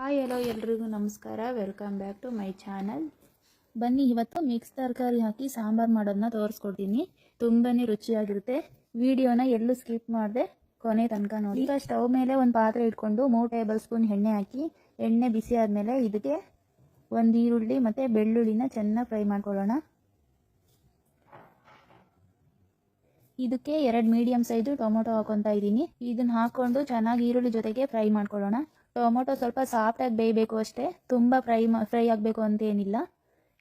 Hi hello ಎಲ್ರಿಗೂ ನಮಸ್ಕಾರ. Welcome back to my channel ಬನ್ನಿ, ಇವತ್ತು ಮಿಕ್ಸ್ ತರಕಾರಿ ಹಾಕಿ ಸಾಂಬಾರು ಮಾಡೋದನ್ನ ತೋರಿಸ್ಕೊಡ್ತೀನಿ. ತುಂಬಾ ರುಚಿಯಾಗಿರುತ್ತೆ. ವಿಡಿಯೋನ ಎಲ್ಲೂ ಸ್ಕಿಪ್ ಮಾಡಿದೆ ಕೊನೆ ತನಕ ನೋಡಿ. ಈಗ ಸ್ಟವ್ ಮೇಲೆ ಒಂದು ಪಾತ್ರೆ ಇಟ್ಕೊಂಡು ಮೂರು ಟೇಬಲ್ ಸ್ಪೂನ್ ಎಣ್ಣೆ ಹಾಕಿ, ಎಣ್ಣೆ ಬಿಸಿ ಆದಮೇಲೆ ಇದಕ್ಕೆ ಒಂದು ಈರುಳ್ಳಿ ಮತ್ತು ಬೆಳ್ಳುಳ್ಳಿನ ಚೆನ್ನಾಗಿ ಫ್ರೈ ಮಾಡ್ಕೊಳ್ಳೋಣ. ಇದಕ್ಕೆ ಎರಡು ಮೀಡಿಯಮ್ ಸೈಜು ಟೊಮೊಟೊ ಹಾಕೊತಾ ಇದ್ದೀನಿ ಇದನ್ನು ಹಾಕ್ಕೊಂಡು ಚೆನ್ನಾಗಿ ಈರುಳ್ಳಿ ಜೊತೆಗೆ ಫ್ರೈ ಮಾಡ್ಕೊಳ್ಳೋಣ. ಟೊಮೊಟೊ ಸ್ವಲ್ಪ ಸಾಫ್ಟಾಗಿ ಬೇಯಬೇಕು ಅಷ್ಟೇ. ತುಂಬ ಫ್ರೈ ಫ್ರೈ ಆಗಬೇಕು ಅಂತೇನಿಲ್ಲ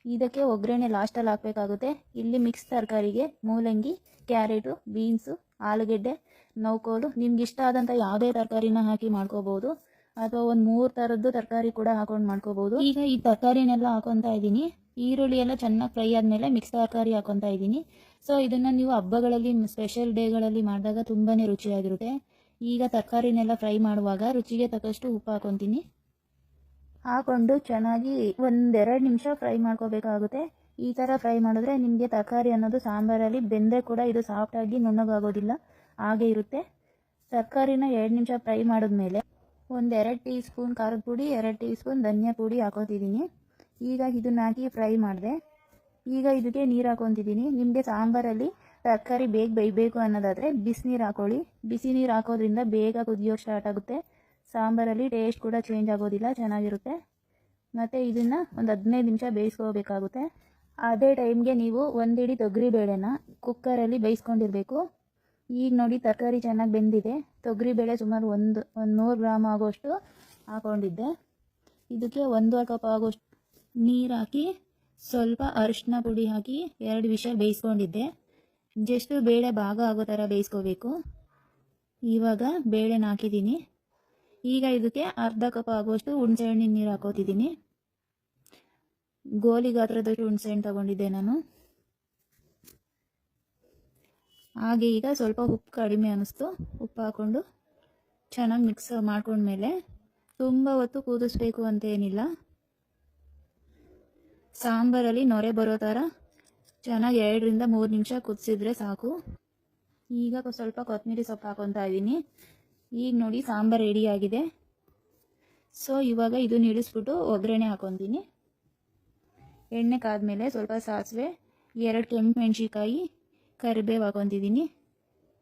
ಇದಕ್ಕೆ ಒಗ್ಗರಣೆ ಲಾಸ್ಟಲ್ಲಿ ಹಾಕಬೇಕಾಗುತ್ತೆ. ಇಲ್ಲಿ ಮಿಕ್ಸ್ ತರಕಾರಿಗೆ, ಮೂಲಂಗಿ ಕ್ಯಾರೆಟು ಬೀನ್ಸು ಆಲೂಗೆಡ್ಡೆ ನೌಕೋಲು ನಿಮ್ಗೆ ಇಷ್ಟ ಆದಂಥ ಯಾವುದೇ ತರಕಾರಿನ ಹಾಕಿ ಮಾಡ್ಕೋಬೋದು. ಅಥವಾ ಒಂದು ಮೂರು ಥರದ್ದು ತರಕಾರಿ ಕೂಡ ಹಾಕೊಂಡು ಮಾಡ್ಕೋಬೋದು. ಈಗ ಈ ತರಕಾರಿನೆಲ್ಲ ಹಾಕೊತಾ ಇದ್ದೀನಿ. ಈರುಳ್ಳಿ ಎಲ್ಲ ಚೆನ್ನಾಗಿ ಫ್ರೈ ಆದಮೇಲೆ ಮಿಕ್ಸ್ ತರಕಾರಿ ಹಾಕೊತಾ ಇದ್ದೀನಿ. ಸೊ ಇದನ್ನು ನೀವು ಹಬ್ಬಗಳಲ್ಲಿ ಸ್ಪೆಷಲ್ ಡೇಗಳಲ್ಲಿ ಮಾಡಿದಾಗ ತುಂಬಾ ರುಚಿಯಾಗಿರುತ್ತೆ. ಈಗ ತರಕಾರಿನೆಲ್ಲ ಫ್ರೈ ಮಾಡುವಾಗ ರುಚಿಗೆ ತಕ್ಕಷ್ಟು ಉಪ್ಪು ಹಾಕೊತೀನಿ. ಹಾಕೊಂಡು ಚೆನ್ನಾಗಿ ಒಂದೆರಡು ನಿಮಿಷ ಫ್ರೈ ಮಾಡ್ಕೋಬೇಕಾಗುತ್ತೆ. ಈ ಥರ ಫ್ರೈ ಮಾಡಿದ್ರೆ ನಿಮಗೆ ತರಕಾರಿ ಅನ್ನೋದು ಸಾಂಬಾರಲ್ಲಿ ಬೆಂದೆ ಕೂಡ ಇದು ಸಾಫ್ಟಾಗಿ ನುಣ್ಣಗಾಗೋದಿಲ್ಲ, ಹಾಗೆ ಇರುತ್ತೆ. ತರಕಾರಿನ ಎರಡು ನಿಮಿಷ ಫ್ರೈ ಮಾಡಿದ್ಮೇಲೆ ಒಂದು ಎರಡು ಟೀ ಸ್ಪೂನ್ ಖಾರದ ಪುಡಿ, ಎರಡು ಟೀ ಸ್ಪೂನ್ ಧನಿಯಾ ಪುಡಿ ಹಾಕೋತಿದ್ದೀನಿ. ಈಗ ಇದನ್ನ ಹಾಕಿ ಫ್ರೈ ಮಾಡಿದೆ. ಈಗ ಇದಕ್ಕೆ ನೀರು ಹಾಕೊತಿದ್ದೀನಿ. ನಿಮಗೆ ಸಾಂಬಾರಲ್ಲಿ ತರಕಾರಿ ಬೇಗ ಬೇಯಬೇಕು ಅನ್ನೋದಾದರೆ ಬಿಸಿನೀರು ಹಾಕೊಳ್ಳಿ. ಬಿಸಿ ನೀರು ಹಾಕೋದ್ರಿಂದ ಬೇಗ ಕುದಿಯೋಕೆ ಸ್ಟಾರ್ಟ್ ಆಗುತ್ತೆ. ಸಾಂಬಾರಲ್ಲಿ ಟೇಸ್ಟ್ ಕೂಡ ಚೇಂಜ್ ಆಗೋದಿಲ್ಲ, ಚೆನ್ನಾಗಿರುತ್ತೆ. ಮತ್ತು ಇದನ್ನು ಒಂದು ಹದಿನೈದು ನಿಮಿಷ ಬೇಯಿಸ್ಕೋಬೇಕಾಗುತ್ತೆ. ಅದೇ ಟೈಮ್ಗೆ ನೀವು ಒಂದಿಡಿ ತೊಗರಿ ಬೇಳೆನ ಕುಕ್ಕರಲ್ಲಿ ಬೇಯಿಸ್ಕೊಂಡಿರಬೇಕು. ಈಗ ನೋಡಿ ತರಕಾರಿ ಚೆನ್ನಾಗಿ ಬೆಂದಿದೆ. ತೊಗರಿ ಬೇಳೆ ಸುಮಾರು ಒಂದು ಒಂದು ನೂರು ಗ್ರಾಮ್ ಆಗೋಷ್ಟು ಹಾಕೊಂಡಿದ್ದೆ. ಇದಕ್ಕೆ ಒಂದೂವರೆ ಕಪ್ ಆಗೋಷ್ಟು ನೀರು ಹಾಕಿ, ಸ್ವಲ್ಪ ಅರಿಶಿನ ಪುಡಿ ಹಾಕಿ ಎರಡು ವಿಷಲ್ ಬೇಯಿಸ್ಕೊಂಡಿದ್ದೆ. ಜಸ್ಟ್ ಬೇಳೆ ಭಾಗ ಆಗೋ ಥರ ಬೇಯಿಸ್ಕೋಬೇಕು. ಇವಾಗ ಬೇಳೆನ ಹಾಕಿದ್ದೀನಿ. ಈಗ ಇದಕ್ಕೆ ಅರ್ಧ ಕಪ್ ಆಗುವಷ್ಟು ಹುಣಸೆಹಣ್ಣಿನ ನೀರು ಹಾಕೋತಿದ್ದೀನಿ. ಗೋಲಿ ಗಾತ್ರದಷ್ಟು ಹುಣಸೆಹಣ್ಣು ತಗೊಂಡಿದ್ದೆ ನಾನು. ಹಾಗೆ ಈಗ ಸ್ವಲ್ಪ ಉಪ್ಪು ಕಡಿಮೆ ಅನ್ನಿಸ್ತು. ಉಪ್ಪು ಹಾಕ್ಕೊಂಡು ಚೆನ್ನಾಗಿ ಮಿಕ್ಸ್ ಮಾಡ್ಕೊಂಡ್ಮೇಲೆ ತುಂಬ ಹೊತ್ತು ಕೂದಿಸ್ಬೇಕು ಅಂತ ಏನಿಲ್ಲ. ಸಾಂಬಾರಲ್ಲಿ ನೊರೆ ಬರೋ ಥರ ಚೆನ್ನಾಗಿ ಎರಡರಿಂದ ಮೂರು ನಿಮಿಷ ಕುದಿಸಿದ್ರೆ ಸಾಕು. ಈಗ ಸ್ವಲ್ಪ ಕೊತ್ತಂಬರಿ ಸೊಪ್ಪು ಹಾಕೊತಾ ಇದ್ದೀನಿ. ಈಗ ನೋಡಿ ಸಾಂಬಾರು ರೆಡಿಯಾಗಿದೆ ಸೊ ಇವಾಗ ಇದನ್ನ ಇಳಿಸ್ಬಿಟ್ಟು ಒಗ್ಗರಣೆ ಹಾಕೊತೀನಿ. ಎಣ್ಣೆ ಕಾದ್ಮೇಲೆ ಸ್ವಲ್ಪ ಸಾಸಿವೆ, ಎರಡು ಕೆಂಪು ಮೆಣಸಿಕಾಯಿ ಕರಿಬೇವು ಹಾಕೊತಿದ್ದೀನಿ.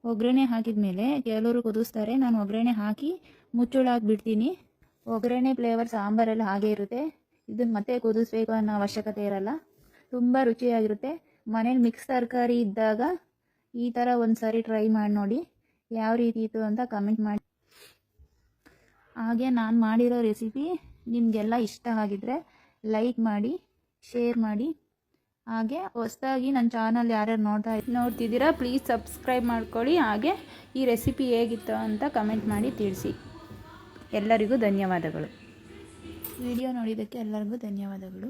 ಒಗ್ಗರಣೆ ಹಾಕಿದ ಮೇಲೆ ಕೆಲವರು ಕುದಿಸ್ತಾರೆ. ನಾನು ಒಗ್ಗರಣೆ ಹಾಕಿ ಮುಚ್ಚಳ ಹಾಕ್ಬಿಡ್ತೀನಿ. ಒಗ್ಗರಣೆ ಫ್ಲೇವರ್ ಸಾಂಬಾರಲ್ಲಿ ಹಾಗೆ ಇರುತ್ತೆ. ಇದನ್ನು ಮತ್ತೆ ಕುದಿಸ್ಬೇಕು ಅನ್ನೋ ಅವಶ್ಯಕತೆ ಇರಲ್ಲ. ತುಂಬ ರುಚಿಯಾಗಿರುತ್ತೆ. ಮನೇಲಿ ಮಿಕ್ಸ್ ತರಕಾರಿ ಇದ್ದಾಗ ಈ ಥರ ಒಂದು ಸಾರಿ ಟ್ರೈ ಮಾಡಿ ನೋಡಿ ಯಾವ ರೀತಿ ಇತ್ತು ಅಂತ ಕಮೆಂಟ್ ಮಾಡಿ. ಹಾಗೆ ನಾನು ಮಾಡಿರೋ ರೆಸಿಪಿ ನಿಮಗೆಲ್ಲ ಇಷ್ಟ ಆಗಿದ್ರೆ ಲೈಕ್ ಮಾಡಿ ಶೇರ್ ಮಾಡಿ. ಹಾಗೆ ಹೊಸದಾಗಿ ನನ್ನ ಚಾನಲ್ ಯಾರ್ಯಾರು ನೋಡ್ತಾ ನೋಡ್ತಿದ್ದೀರಾ ಪ್ಲೀಸ್ ಸಬ್ಸ್ಕ್ರೈಬ್ ಮಾಡ್ಕೊಳ್ಳಿ. ಹಾಗೆ ಈ ರೆಸಿಪಿ ಹೇಗಿತ್ತು ಅಂತ ಕಮೆಂಟ್ ಮಾಡಿ ತಿಳಿಸಿ. ಎಲ್ಲರಿಗೂ ಧನ್ಯವಾದಗಳು. ವಿಡಿಯೋ ನೋಡಿದ್ದಕ್ಕೆ ಎಲ್ಲರಿಗೂ ಧನ್ಯವಾದಗಳು.